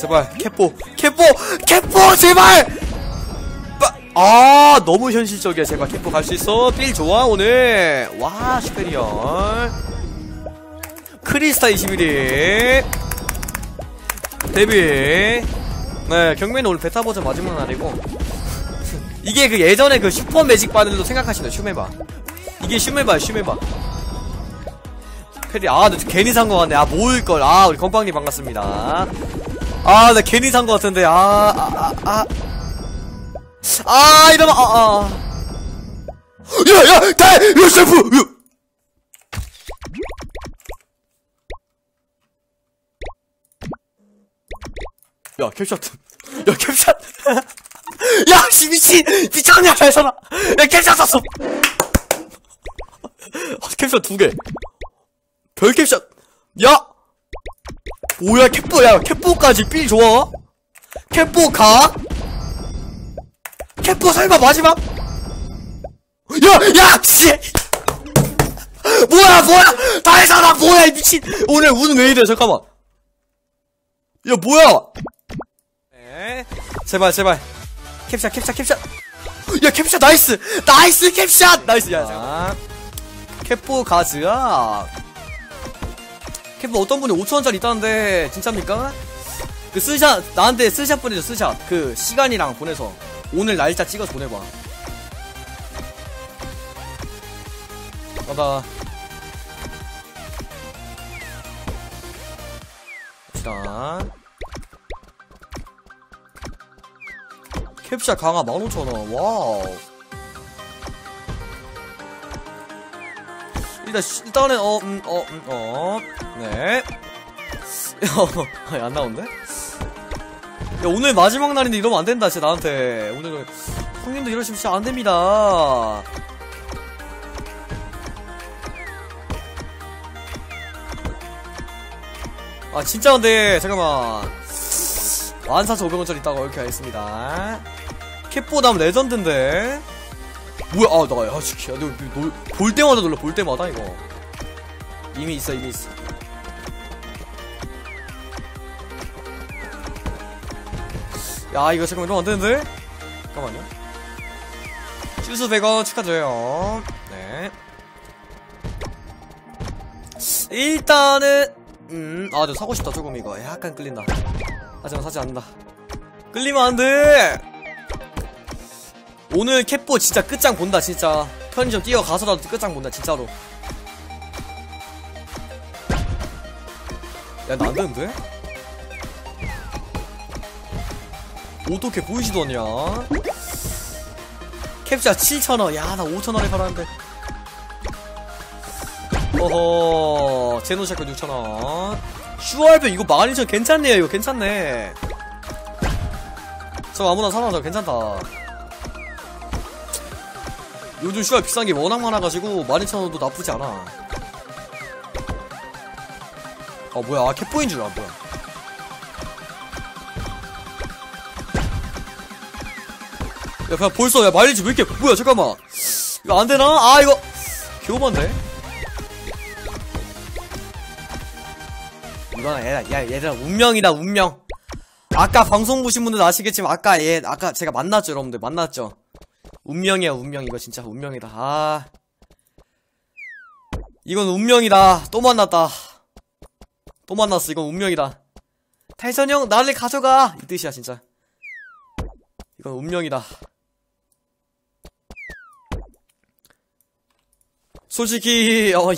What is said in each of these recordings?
제발 캣보 캣보 캣보 제발! 빠- 아 너무 현실적이야. 제발 캣보 갈 수 있어. 필 좋아 오늘. 와 슈페리얼. 크리스타 21일 데뷔. 네 경매는 오늘 베타 버전 마지막 날이고. 이게 그 예전에 그 슈퍼 매직 바늘로 생각하시네 슈메바. 이게 슈메바야 슈메바. 페리 아, 나 괜히 산 거 같네. 아, 모을걸. 아, 우리 건빵님 반갑습니다. 아, 나 괜히 산거 같은데. 아, 아, 아, 아. 아, 이러면, 아, 아. 야, 야, 다, 야, 셀프! 야. 야, 캡샷. 야, 캡샷. 야, 씨, 미친! 미쳤냐, 잘 살아! 야, 캡샷 샀어! 아, 캡샷 두 개. 별 캡샷. 야! 뭐야, 캡보, 야, 캡보까지 삘 좋아? 캡보 가? 캡보 설마 마지막? 야, 야, 씨! 뭐야, 뭐야! 다 해잖아, 뭐야, 이 미친! 오늘 운 왜 이래, 잠깐만. 야, 뭐야! 에? 제발, 제발. 캡샷, 캡샷, 캡샷! 야, 캡샷, 나이스! 나이스, 캡샷! 나이스, 야, 잠깐만. 캡보 가즈야. 캡보 어떤 분이 5천원짜리 있다는데, 진짜입니까? 그 스샷, 나한테 스샷 보내줘, 스샷. 그, 시간이랑 보내서. 오늘 날짜 찍어서 보내봐. 일단. 캡샷 강화 15,000원. 와우. 일단, 시- 일단은, 어, 음, 어, 음, 어. 네. 어, 안 나온대? 야, 오늘 마지막 날인데 이러면 안 된다, 진짜 나한테. 오늘은, 형님도 이러시면 진짜 안 됩니다. 아, 진짜 근데, 잠깐만. 14,500원짜리 있다고 이렇게 하겠습니다. 캡보담 레전드인데? 뭐야, 아, 나, 야, 씨, 야, 너, 너, 볼 때마다 놀라, 볼 때마다, 이거. 이미 있어, 이미 있어. 야, 이거 잠깐만, 이러면 안 되는데? 잠깐만요. 슈스 100원 축하드려요. 네. 일단은, 음, 아, 저 사고 싶다, 조금 이거. 약간 끌린다. 하지만 사지 않는다. 끌리면 안 돼! 오늘 캡보 진짜 끝장 본다, 진짜. 편의점 뛰어가서라도 끝장 본다, 진짜로. 야, 나 안 되는데? 어떻게 보이지도 않냐? 캡샷 7,000원. 야, 나 5,000원에 팔았는데. 어허, 제노샤크 6,000원. 슈얼변 이거 12,000원 괜찮네요, 이거 괜찮네. 저 아무나 사나, 저 괜찮다. 요즘 슈얼 비싼 게 워낙 많아가지고 12,000원도 나쁘지 않아. 아, 뭐야, 아, 캡보인 줄 알아, 뭐야. 야, 그냥 벌써, 야, 마일리지 왜 이렇게, 뭐야, 잠깐만. 이거 안 되나? 아, 이거, 개오반데? 이거는 얘, 야, 얘들아, 운명이다, 운명. 아까 방송 보신 분들 아시겠지만, 아까 얘, 아까 제가 만났죠, 여러분들. 만났죠? 운명이야, 운명. 이거 진짜 운명이다. 아. 이건 운명이다. 또 만났다. 또 만났어. 이건 운명이다. 탈선 형, 나를 가져가! 이 뜻이야, 진짜. 이건 운명이다. 솔직히 어, 이,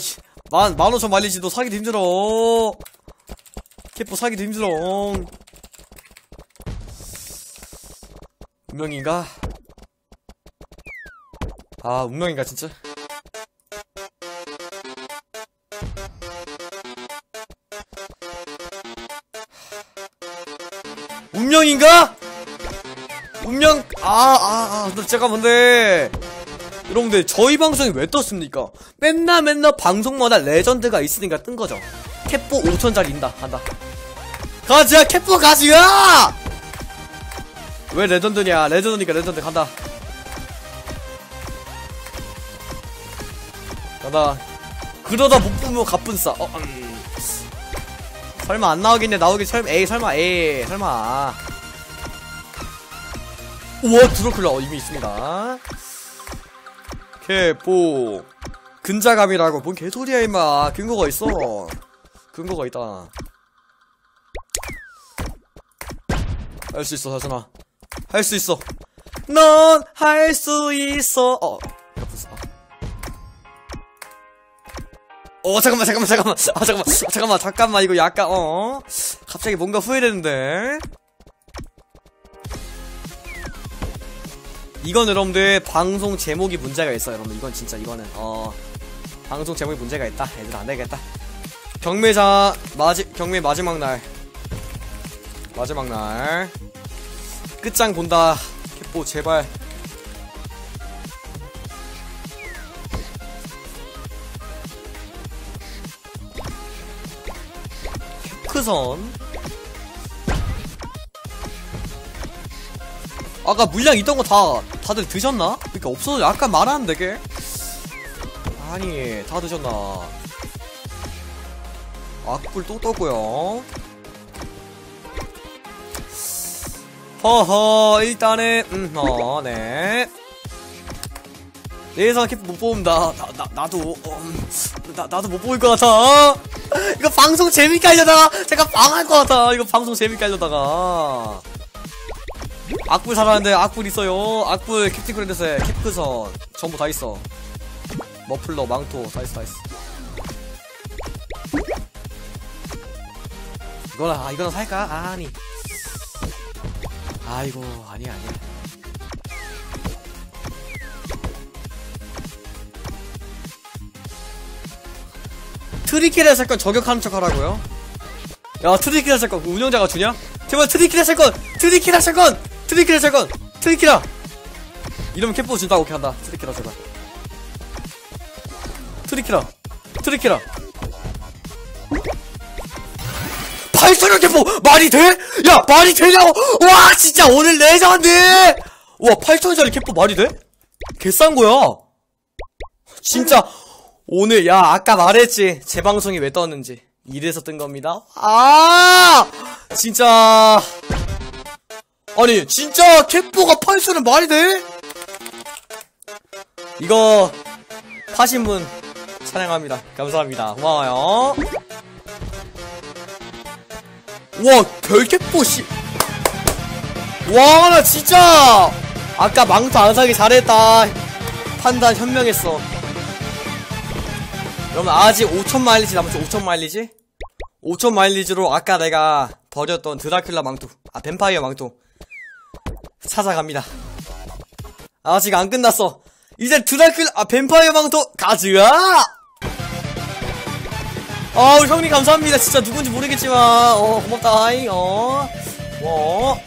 만, 만 오천 마일리지도 사기도 힘들어. 캐포 사기도 힘들어. 운명인가? 아, 운명인가, 진짜? 운명인가? 운명, 아, 아, 아, 나 제가 뭔데. 여러분들 저희 방송이 왜 떴습니까? 맨날 맨날 방송마다 레전드가 있으니까 뜬 거죠. 캡보 5천짜리 인다 간다. 가자 캡보 가지야! 왜 레전드냐? 레전드니까 레전드 간다. 간다. 그러다 못 보면 가뿐 싸. 어, 음. 설마 안 나오겠네 나오긴 설마 에이 설마 에이 설마 우와 드로클라 이미 있습니다 개뽀 근자감이라고 뭔 개소리야 임마. 근거가 있어. 근거가 있다. 할 수 있어 사준아. 할 수 있어. 넌 할 수 있어. 어 어 잠깐만 잠깐만 잠깐만. 아 잠깐만. 아, 잠깐만. 잠깐만. 이거 약간 어? 갑자기 뭔가 후회되는데 이건 여러분들 방송 제목이 문제가 있어요 여러분 이건 진짜 이거는 어 방송 제목이 문제가 있다. 애들 안 되겠다. 경매자 마지 경매 마지막 날. 마지막 날. 끝장 본다. 캡보 제발. 큐크선. 아까 물량 있던 거 다 다들 드셨나? 그러니까 없어서 약간 말하는데 게. 아니 다 드셨나? 악불 또 떠고요. 허허 일단은 음허네. 내일상 캡 못 뽑는다. 나, 나, 나도 음, 나, 나도 못 뽑을 것 같아. 이거 방송 재밌게 하려다가 제가 망할 것 같아. 이거 방송 재밌게 하려다가 악불 살았는데 악불 있어요. 악불 캡틴 크랜드스에 캡크선. 전부 다 있어. 머플러 망토 다 있어 다 있어. 이거나 아 이거나 살까? 아니. 아이고 아니야 아니야. 트리키레 살건 저격하는 척 하라고요? 야 트리키레 살건 운영자가 주냐? 제발 트리키레 살건 트리키레 살건 트리키레 살건! 트리키라! 이러면 캡보 준다 오케이 한다. 트리키라 제발 트리키라. 트리키라. 8천원 캡보 말이 돼? 야 말이 되냐고! 와 진짜 오늘 레전드! 와 8천원짜리 캡보 말이 돼? 개싼 거야. 진짜. 오늘 야 아까 말했지. 제 방송이 왜 떴는지. 이래서 뜬 겁니다. 아! 진짜 아니 진짜 캡보가 8천원 말이 돼? 이거 파신 분 찬양합니다. 감사합니다. 고마워요. 와 별캡보 씨. 와 나 진짜 아까 망토 안 사기 잘했다. 판단 현명했어. 여러분 아직 5천 마일리지 남았죠? 5천 마일리지? 5천 마일리지로 아까 내가 버렸던 드라큘라 망토. 아 뱀파이어 망토 찾아갑니다. 아직 안 끝났어. 이제 드라큘라 아 뱀파이어 망토 가즈아 아 우리 형님 감사합니다. 진짜 누군지 모르겠지만 어 고맙다잉 어. 어.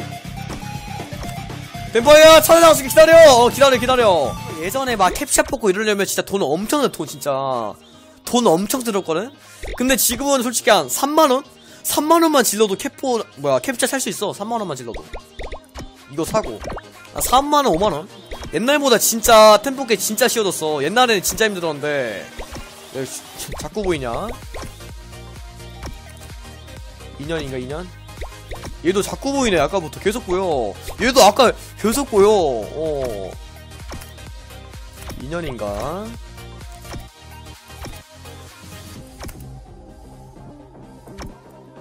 뱀파이어 찾아나와서 기다려. 어 기다려 기다려. 예전에 막 캡샷 뽑고 이러려면 진짜 돈 엄청 들돈 진짜. 돈 엄청 들었거든? 근데 지금은 솔직히 한 3만 원? 3만 원만 질러도 캡포 뭐야 캡샷 살 수 있어. 3만 원만 질러도 이거 사고. 아 3만원 5만원? 옛날보다 진짜 템포게 진짜 쉬워졌어. 옛날에는 진짜 힘들었는데. 야, 씨, 자꾸 보이냐? 2년인가 2년? 얘도 자꾸 보이네 아까부터. 계속 보여. 얘도 아까 계속 보여. 어. 2년인가?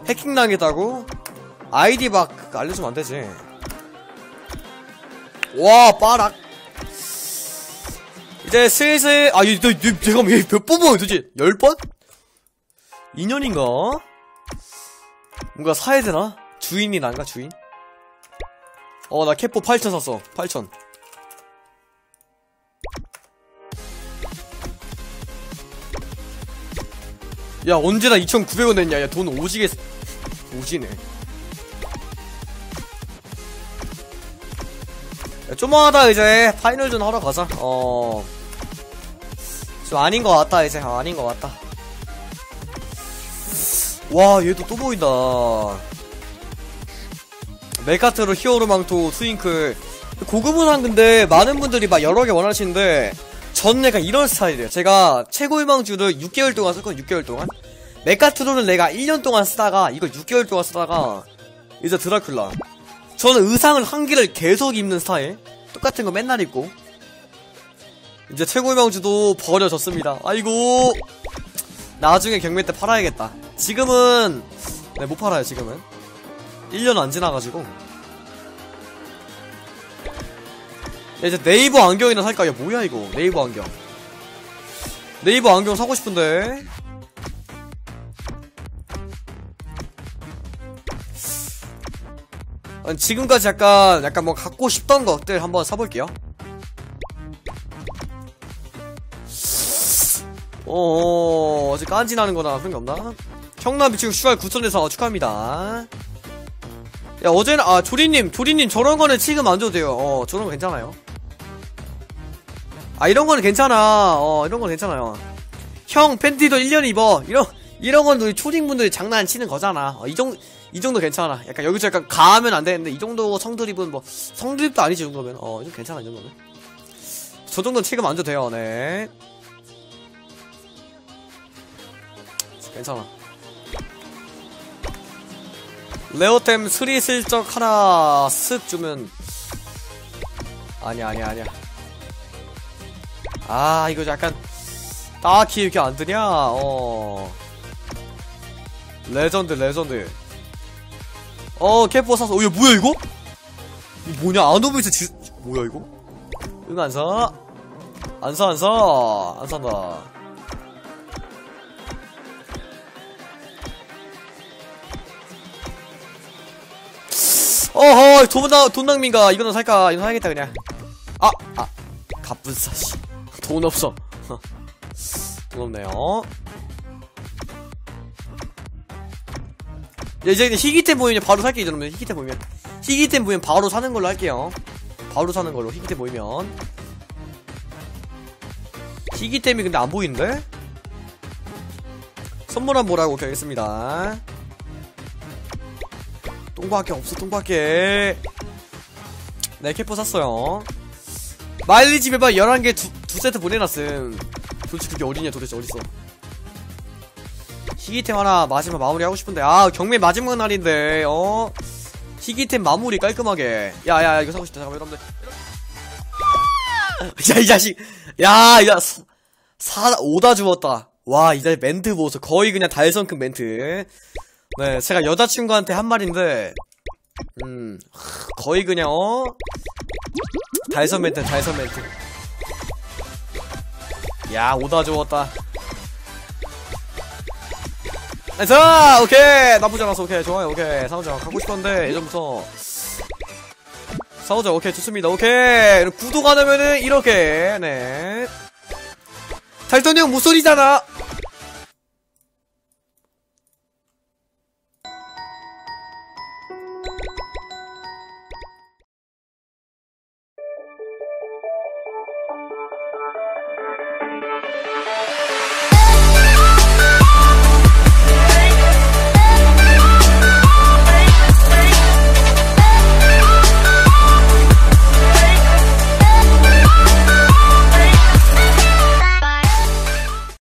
해킹 당했다고? 아이디 막 알려주면 안 되지. 와, 빠락. 이제 슬슬, 아, 이, 너, 너, 잠깐만, 얘몇 번 보여, 도대체? 열 번? 2년인가? 뭔가 사야 되나? 주인이 난가, 주인? 어, 나 캡포 8천 샀어. 8천. 야, 언제 나 2,900원 냈냐? 야, 돈 오지게, 오지네. 야, 좀만 하다 이제 파이널전 하러 가자. 어. 좀 아닌 것 같다, 이제. 아, 아닌 것 같다. 와, 얘도 또 보인다. 메카트로 히어로 망토 트윙클. 고급은 근데 많은 분들이 막 여러 개 원하시는데, 전 약간 이런 스타일이에요. 제가 최고 희망주를 6개월 동안 썼거든요, 6개월 동안. 메카트론을 내가 1년 동안 쓰다가 이걸 6개월 동안 쓰다가 이제 드라큘라 저는 의상을 한 개를 계속 입는 스타일 똑같은 거 맨날 입고. 이제 최고의 명주도 버려졌습니다. 아이고. 나중에 경매 때 팔아야겠다. 지금은 네 못 팔아요 지금은. 1년 안 지나가지고. 야, 이제 네이버 안경이나 살까? 야 뭐야 이거? 네이버 안경. 네이버 안경 사고 싶은데 지금까지 약간 약간 뭐 갖고 싶던 것들 한번 사볼게요. 어 어제 깐지 나는 거나. 그런 게 없나? 형남 미치고 슈알 9천에서 축하합니다. 야 어제는 아 조리님 조리님 저런 거는 지금 안 줘도 돼요. 어 저런 거 괜찮아요. 아 이런 거는 괜찮아. 어 이런 건 괜찮아요. 형 팬티도 1년 입어. 이런 이런 건 우리 초딩분들이 장난치는 거잖아. 어, 이 정도 이 정도 괜찮아. 약간 여기서 약간 가하면 안 되는데 이 정도 성드립은 뭐 성드립도 아니지 이 정도면. 어 이거 괜찮아 이 정도면. 저 정도는 지금 안 줘도 돼요. 네. 괜찮아. 레오템 스리 슬쩍 하나 쓱 주면. 아니야 아니야 아니야. 아 이거 약간 딱히 이렇게 안 뜨냐? 어. 레전드 레전드 어 캐포 사서 어 이거 뭐야 이거? 이거 뭐냐? 아노비스 지 뭐야 이거? 응 안사 안 사 안 사 안 산다 어허 돈, 나, 돈 낭비인가? 이거는 살까? 이거 사야겠다 그냥. 아! 아. 갑분싸 씨돈 없어. 돈 없네요 이제 희귀템 보이면 바로 살게요 여러분 희귀템 보이면 희귀템 보이면 바로 사는 걸로 할게요. 바로 사는 걸로 희귀템 보이면. 희귀템이 근데 안 보이는데? 선물 한 보라고 오케이 알겠습니다. 똥밖에 없어 똥밖에 네 캐포 샀어요. 마일리지 매번 11개 두, 두 세트 보내놨음. 도대체 그게 어디냐 도대체 어딨어 희귀템 하나 마지막 마무리 하고 싶은데. 아 경매 마지막 날인데 어? 희귀템 마무리 깔끔하게. 야야 이거 사고 싶다. 잠깐만 여러분들. 야 이 자식. 야야 사 오다 주웠다. 와 이제 멘트 보소. 거의 그냥 달성급 멘트. 네 제가 여자친구한테 한 말인데 음 거의 그냥 어? 달성 멘트 달성 멘트. 야 오다 주웠다 자 오케이. 나쁘지 않았어 오케이. 좋아요 오케이. 싸우자 가고 싶었는데 예전부터. 싸우자 오케이. 좋습니다. 오케이. 구독 안 하면은 이렇게 네. 달돈이 형 무소리잖아